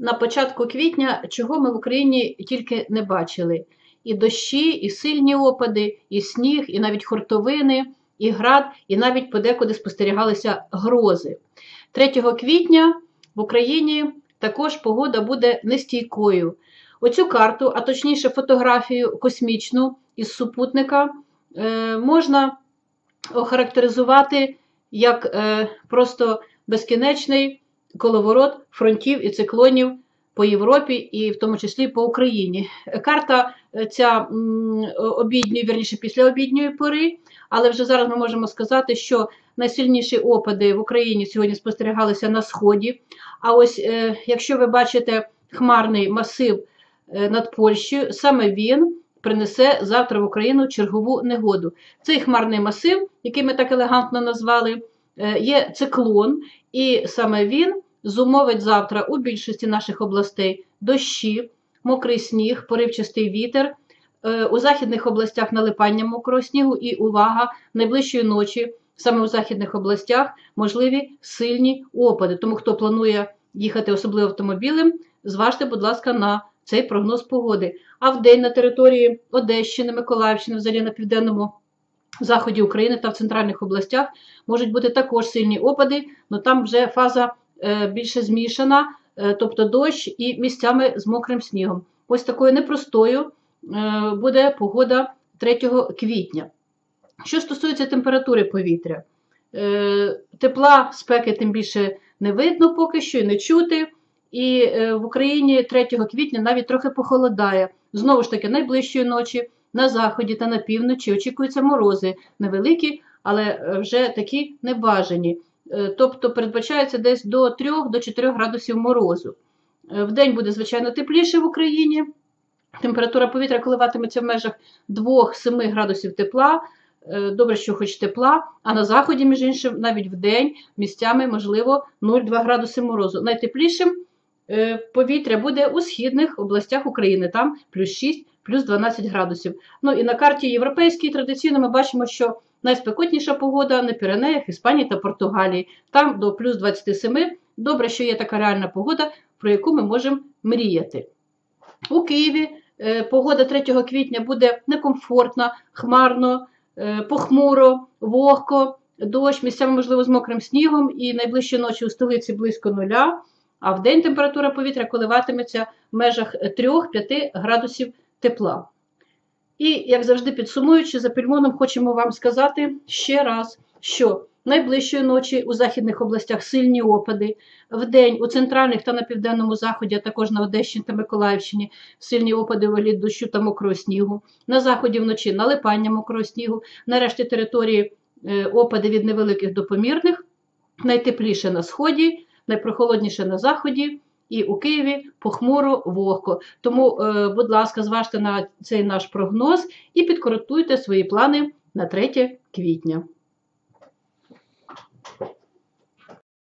на початку квітня, чого ми в Україні тільки не бачили: і дощі, і сильні опади, і сніг, і навіть хуртовини, і град, і навіть подекуди спостерігалися грози. 3 квітня в Україні також погода буде нестійкою. Оцю карту, а точніше фотографію космічну із супутника, е, можна охарактеризувати як е, просто безкінечний коловорот фронтів і циклонів по Європі і в тому числі по Україні. Карта е, ця обідньої, вірніше після обідньої пори, але вже зараз ми можемо сказати, що найсильніші опади в Україні сьогодні спостерігалися на сході. А ось е, якщо ви бачите хмарний масив е, над Польщею, саме він принесе завтра в Україну чергову негоду. Цей хмарний масив, який ми так елегантно назвали, є циклон, і саме він зумовить завтра у більшості наших областей дощі, мокрий сніг, поривчастий вітер. Е, у західних областях налипання мокрого снігу і увага найближчої ночі, саме у західних областях, можливі сильні опади. Тому хто планує їхати особливо автомобілем, зважте, будь ласка, на цей прогноз погоди. А в день на території Одещини, Миколаївщини, взагалі на південному заході України та в центральних областях можуть бути також сильні опади, але там вже фаза е, більше змішана, е, тобто дощ і місцями з мокрим снігом. Ось такою непростою е, буде погода 3 квітня. Що стосується температури повітря, тепла спеки тим більше не видно поки що і не чути. І в Україні 3 квітня навіть трохи похолодає. Знову ж таки, найближчої ночі на заході та на півночі очікуються морози невеликі, але е, вже такі небажані. Е, тобто передбачається десь до 3-4 градусів морозу. Е, вдень буде, звичайно, тепліше в Україні. Температура повітря коливатиметься в межах 2-7 градусів тепла. Добре, що хоч тепла, а на заході, між іншим, навіть в день місцями, можливо, 0,2 градуси морозу. Найтеплішим повітря буде у східних областях України, там плюс 6 плюс 12 градусів. Ну і на карті європейській традиційно ми бачимо, що найспекотніша погода на Піренеях, Іспанії та Португалії. Там до плюс 27. Добре, що є така реальна погода, про яку ми можемо мріяти. У Києві е, погода 3 квітня буде некомфортна, хмарно, е, похмуро, вогко, дощ, місцями, можливо, з мокрим снігом, і найближчі ночі у столиці близько нуля. А в день температура повітря коливатиметься в межах 3-5 градусів тепла. І, як завжди, підсумуючи, за пільмоном, хочемо вам сказати ще раз, що найближчої ночі у західних областях сильні опади, вдень у центральних та на південному заході, а також на Одещині та Миколаївщині сильні опади у дощу та мокрого снігу, на заході вночі налипання мокрого снігу, нарешті території е, опади від невеликих до помірних, найтепліше на сході, найпрохолодніше на заході і у Києві похмуро вогко. Тому, е, будь ласка, зважте на цей наш прогноз і підкоректуйте свої плани на 3 квітня.